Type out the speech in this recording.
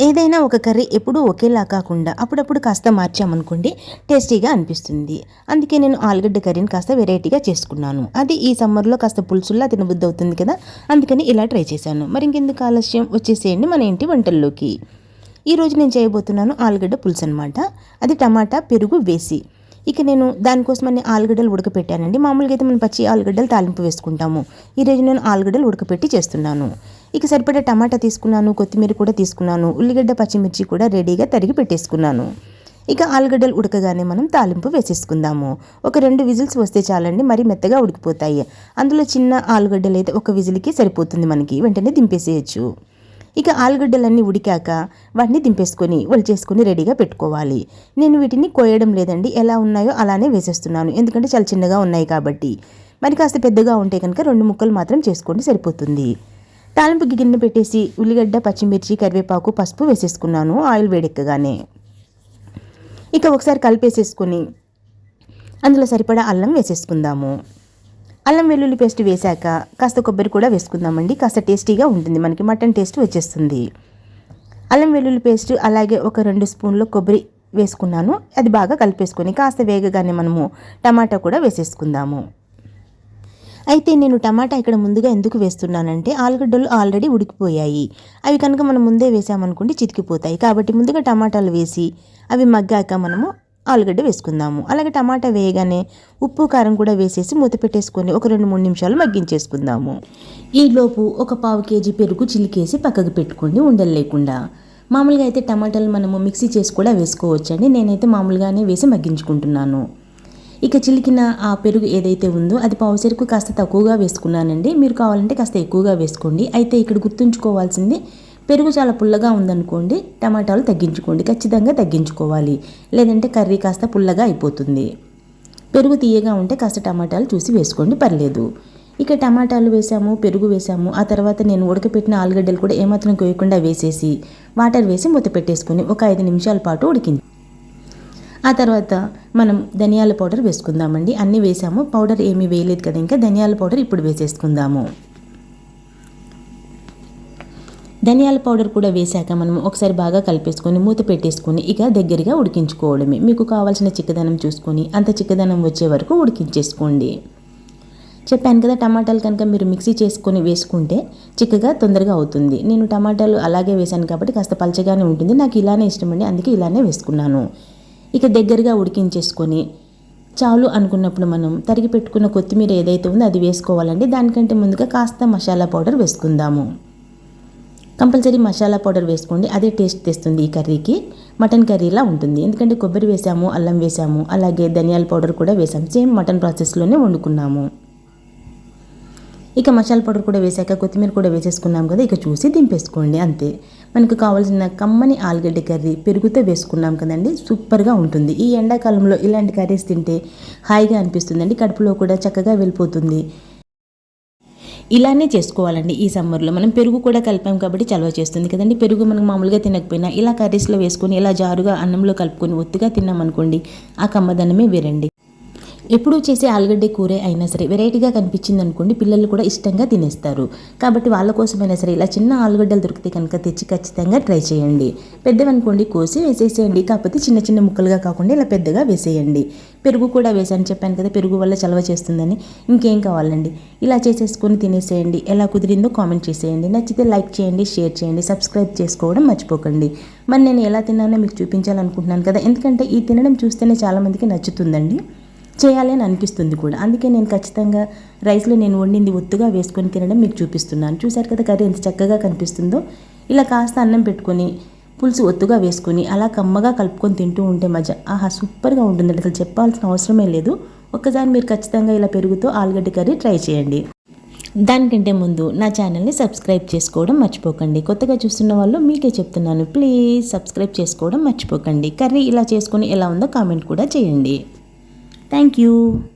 ఏదైనా ఒక కర్రీ ఎప్పుడూ ఒకేలా కాకుండా అప్పుడప్పుడు కాస్త మార్చామనుకోండి టేస్టీగా అనిపిస్తుంది. అందుకే నేను ఆలుగడ్డ కర్రీని కాస్త వెరైటీగా చేసుకున్నాను. అది ఈ సమ్మర్లో కాస్త పులుసుల్లా తినబుద్ధి అవుతుంది కదా అందుకని ఇలా ట్రై చేశాను. మరి ఇంకెందుకు ఆలస్యం? వచ్చేసేయండి మన ఇంటి వంటల్లోకి. ఈరోజు నేను చేయబోతున్నాను ఆలుగడ్డ పులుసు అనమాట అది టమాటా పెరుగు వేసి. ఇక నేను దానికోసమని ఆలుగడ్డలు ఉడకపెట్టానండి. మామూలుగా అయితే మనం పచ్చి ఆలుగడ్డలు తాలింపు వేసుకుంటాము. ఈరోజు నేను ఆలుగడ్డలు ఉడకపెట్టి చేస్తున్నాను. ఇక సరిపడే టమాటా తీసుకున్నాను కొత్తిమీర కూడా తీసుకున్నాను ఉల్లిగడ్డ పచ్చిమిర్చి కూడా రెడీగా తరిగి పెట్టేసుకున్నాను. ఇక ఆలుగడ్డలు ఉడకగానే మనం తాలింపు వేసేసుకుందాము. ఒక రెండు విజిల్స్ వస్తే చాలండి మరి మెత్తగా ఉడికిపోతాయి. అందులో చిన్న ఆలుగడ్డలు అయితే ఒక విజిల్కి సరిపోతుంది మనకి వెంటనే దింపేసేయచ్చు. ఇక ఆలుగడ్డలన్నీ ఉడికాక వాటిని దింపేసుకొని చేసుకొని రెడీగా పెట్టుకోవాలి. నేను వీటిని కోయడం లేదండి ఎలా ఉన్నాయో అలానే వేసేస్తున్నాను. ఎందుకంటే చాలా చిన్నగా ఉన్నాయి కాబట్టి. మరి కాస్త పెద్దగా ఉంటే కనుక రెండు ముక్కలు మాత్రం చేసుకోండి సరిపోతుంది. తాలింపు గిన్నె పెట్టేసి ఉల్లిగడ్డ పచ్చిమిర్చి కరివేపాకు పసుపు వేసేసుకున్నాను. ఆయిల్ వేడెక్కగానే. ఇక ఒకసారి కలిపేసేసుకొని అందులో సరిపడా అల్లం వేసేసుకుందాము. అల్లం వెల్లుల్లి పేస్ట్ వేశాక కాస్త కొబ్బరి కూడా వేసుకుందామండి. కాస్త టేస్టీగా ఉంటుంది. మనకి మటన్ టేస్ట్ వచ్చేస్తుంది. అల్లం వెల్లుల్లి పేస్ట్ అలాగే ఒక రెండు స్పూన్లు కొబ్బరి వేసుకున్నాను. అది బాగా కలిపేసుకొని కాస్త వేగగానే మనము టమాటా కూడా వేసేసుకుందాము. అయితే నేను టమాటా ఇక్కడ ముందుగా ఎందుకు వేస్తున్నానంటే ఆలుగడ్డలు ఆల్రెడీ ఉడికిపోయాయి. అవి కనుక మనం ముందే వేసామనుకోండి చితికిపోతాయి. కాబట్టి ముందుగా టమాటాలు వేసి అవి మగ్గాక మనము ఆలుగడ్డ వేసుకుందాము. అలాగే టమాటా వేయగానే ఉప్పు కారం కూడా వేసేసి మూత పెట్టేసుకొని ఒక రెండు మూడు నిమిషాలు మగ్గించేసుకుందాము. ఈలోపు ఒక పావు కేజీ పెరుగు చిలికేసి పక్కకు పెట్టుకోండి ఉండలు లేకుండా. మామూలుగా అయితే టమాటాలు మనము మిక్సీ చేసి కూడా వేసుకోవచ్చండి. నేనైతే మామూలుగానే వేసి మగ్గించుకుంటున్నాను. ఇక చిలికిన ఆ పెరుగు ఏదైతే ఉందో అది పావుసెరుకు కాస్త తక్కువగా వేసుకున్నానండి. మీరు కావాలంటే కాస్త ఎక్కువగా వేసుకోండి. అయితే ఇక్కడ గుర్తుంచుకోవాల్సింది పెరుగు చాలా పుల్లగా ఉందనుకోండి టమాటాలు తగ్గించుకోండి ఖచ్చితంగా తగ్గించుకోవాలి. లేదంటే కర్రీ కాస్త పుల్లగా అయిపోతుంది. పెరుగు తీయగా ఉంటే కాస్త టమాటాలు చూసి వేసుకోండి పర్లేదు. ఇక టమాటాలు వేసాము పెరుగు వేసాము ఆ తర్వాత నేను ఉడకపెట్టిన ఆలుగడ్డలు కూడా ఏమాత్రం కోయకుండా వేసేసి వాటర్ వేసి మూత పెట్టేసుకొని ఒక ఐదు నిమిషాల పాటు ఉడికింది ఆ తర్వాత మనం ధనియాల పౌడర్ వేసుకుందామండి. అన్నీ వేసాము. పౌడర్ ఏమీ వేయలేదు కదా ఇంకా. ధనియాల పౌడర్ ఇప్పుడు వేసేసుకుందాము. ధనియాల పౌడర్ కూడా వేశాక మనం ఒకసారి బాగా కలిపేసుకొని మూత పెట్టేసుకొని ఇక దగ్గరగా ఉడికించుకోవడమే. మీకు కావాల్సిన చిక్కదనం చూసుకొని అంత చిక్కదనం వచ్చే వరకు ఉడికించేసుకోండి. చెప్పాను కదా టమాటాలు కనుక మీరు మిక్సీ చేసుకొని వేసుకుంటే చిక్కగా తొందరగా అవుతుంది. నేను టమాటాలు అలాగే వేశాను కాబట్టి కాస్త పలచగానే ఉంటుంది. నాకు ఇలానే ఇష్టమండి. అందుకే ఇలానే వేసుకున్నాను. ఇక దగ్గరగా ఉడికించేసుకొని చాలు అనుకున్నప్పుడు మనం తరిగి పెట్టుకున్న కొత్తిమీర ఏదైతే ఉందో అది వేసుకోవాలండి. దానికంటే ముందుగా కాస్త మసాలా పౌడర్ వేసుకుందాము. కంపల్సరీ మసాలా పౌడర్ వేసుకోండి. అదే టేస్ట్ తెస్తుంది ఈ కర్రీకి. మటన్ కర్రీలా ఉంటుంది. ఎందుకంటే కొబ్బరి వేసాము అల్లం వేసాము అలాగే ధనియాల పౌడర్ కూడా వేసాము. సేమ్ మటన్ ప్రాసెస్లోనే వండుకున్నాము. ఇక మసాలా పౌడర్ కూడా వేసాక కొత్తిమీర కూడా వేసేసుకున్నాం కదా ఇక చూసి దింపేసుకోండి అంతే. మనకు కావాల్సిన కమ్మని ఆలుగడ్డ కర్రీ పెరుగుతో వేసుకున్నాం కదండి సూపర్గా ఉంటుంది. ఈ ఎండాకాలంలో ఇలాంటి కర్రీస్ తింటే హాయిగా అనిపిస్తుందండి కడుపులో కూడా చక్కగా వెళ్ళిపోతుంది. ఇలానే చేసుకోవాలండి ఈ సమ్మర్లో మనం పెరుగు కూడా కలిపాం కాబట్టి చలవ చేస్తుంది కదండి. పెరుగు మనం మామూలుగా తినకపోయినా ఇలా కర్రీస్లో వేసుకొని ఇలా జారుగా అన్నంలో కలుపుకొని ఒత్తిగా తిన్నామనుకోండి ఆ కమ్మదనమే వేరండి. ఎప్పుడూ చేసే ఆలుగడ్డ కూరే అయినా సరే వెరైటీగా కనిపించింది అనుకోండి పిల్లలు కూడా ఇష్టంగా తినేస్తారు. కాబట్టి వాళ్ళ కోసమైనా సరే ఇలా చిన్న ఆలుగడ్డలు దొరికితే కనుక తెచ్చి ఖచ్చితంగా ట్రై చేయండి. పెద్దవనుకోండి కోసి వేసేసేయండి. కాకపోతే చిన్న చిన్న ముక్కలుగా కాకుండా ఇలా పెద్దగా వేసేయండి. పెరుగు కూడా వేసాను చెప్పాను కదా పెరుగు వల్ల చలవ చేస్తుందని. ఇంకేం కావాలండి? ఇలా చేసేసుకొని తినేసేయండి. ఎలా కుదిరిందో కామెంట్ చేసేయండి. నచ్చితే లైక్ చేయండి షేర్ చేయండి సబ్స్క్రైబ్ చేసుకోవడం మర్చిపోకండి. మరి నేను ఎలా తిన్నానో మీకు చూపించాలనుకుంటున్నాను కదా. ఎందుకంటే ఈ తినడం చూస్తేనే చాలామందికి నచ్చుతుందండి. చేయాలి అని అనిపిస్తుంది కూడా. అందుకే నేను ఖచ్చితంగా రైస్లో నేను వండింది ఒత్తుగా వేసుకొని తినడం మీకు చూపిస్తున్నాను. చూశారు కదా కర్రీ ఎంత చక్కగా కనిపిస్తుందో. ఇలా కాస్త అన్నం పెట్టుకొని పులుసు ఒత్తుగా వేసుకొని అలా కమ్మగా కలుపుకొని తింటూ ఉంటే మజా. ఆహా సూపర్గా ఉంటుంది అసలు చెప్పాల్సిన అవసరమే లేదు. ఒక్కసారి మీరు ఖచ్చితంగా ఇలా పెరుగుతో ఆలుగడ్డ కర్రీ ట్రై చేయండి. దానికంటే ముందు నా ఛానల్ని సబ్స్క్రైబ్ చేసుకోవడం మర్చిపోకండి. కొత్తగా చూస్తున్న వాళ్ళు మీకే చెప్తున్నాను. ప్లీజ్ సబ్స్క్రైబ్ చేసుకోవడం మర్చిపోకండి. కర్రీ ఇలా చేసుకుని ఎలా ఉందో కామెంట్ కూడా చేయండి. Thank you.